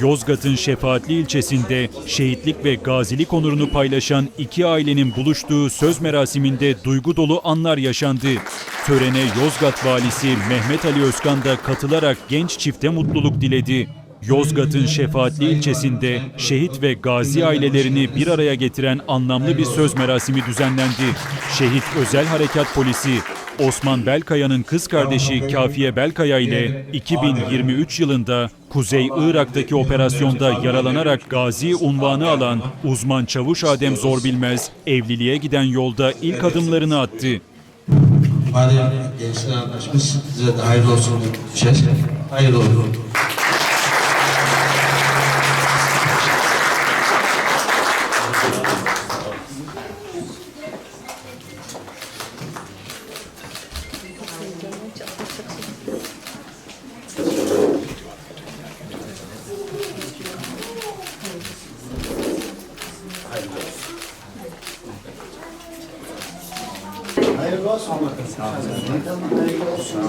Yozgat'ın Şefaatli ilçesinde şehitlik ve gazilik onurunu paylaşan iki ailenin buluştuğu söz merasiminde duygu dolu anlar yaşandı. Törene Yozgat valisi Mehmet Ali Özkan da katılarak genç çifte mutluluk diledi. Yozgat'ın Şefaatli ilçesinde şehit ve gazi ailelerini bir araya getiren anlamlı bir söz merasimi düzenlendi. Şehit Özel Harekat Polisi Osman Belkaya'nın kız kardeşi Kafiye Belkaya ile 2023 yılında Kuzey Irak'taki operasyonda yaralanarak gazi unvanı alan uzman çavuş Adem Zorbilmez evliliğe giden yolda ilk adımlarını attı. Madem gençler anlaşmış, size de hayırlı olsun şey. Hayırlı olsun. Hayırlı olsun. Hayırlı olsun.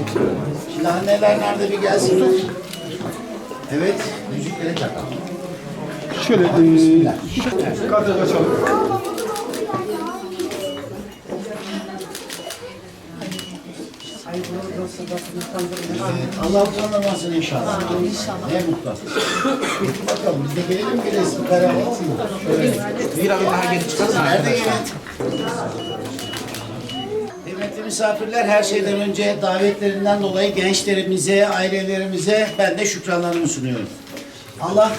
Şimdi anneler nerede bir gelsinler. Evet, müzikleri takalım. Şöyle e, kartı açalım. Allah utandırmasın inşallah. İnşallah. Ne mutlu. Bakalım biz de gelelim bir resim? Şöyle. Bir an daha geri çıkarız. Nerede gelin? Misafirler her şeyden önce davetlerinden dolayı gençlerimize, ailelerimize ben de şükranlarımı sunuyorum. Allah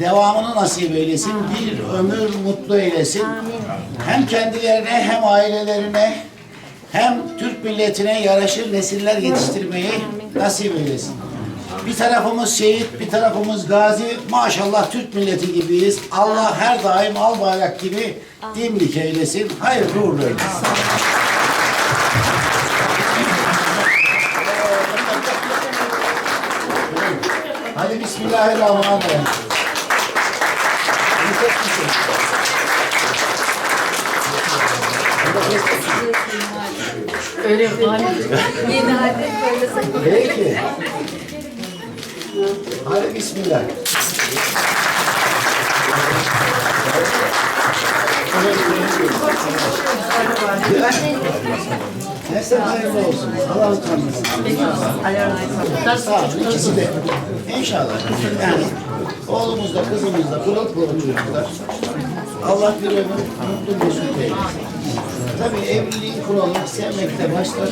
devamını nasip eylesin. Bir ömür mutlu eylesin. Hem kendilerine hem ailelerine hem Türk milletine yaraşır nesiller yetiştirmeyi nasip eylesin. Bir tarafımız şehit, bir tarafımız gazi. Maşallah Türk milleti gibiyiz. Allah her daim al bayrak gibi dimdik eylesin. Hayırlı uğurlu eylesin. Hadi Bismillahirrahmanirrahim. Öyle Yeni halde söylesek. Peki. Hadi Bismillah. Neyse hayırlı olsun. Allah utandırmasın. Sağ olun ikisi de. İnşallah. Yani oğlumuz da kızımız da pırıl çocuklar. Allah bir ömür mutlu mesut eylesin. Tabii evliliğin kuralı sevmekte başlar.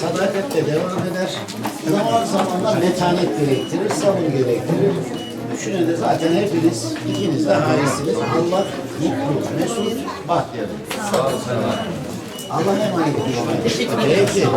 Sadakatle devam eder. Zaman zaman da metanet gerektirir, sabır gerektirir. Üçüne de zaten hepiniz, ikiniz de haisiniz. Allah mutlu, mesut, bahtiyar. Sağ olun. Allah emanet olun. Peki.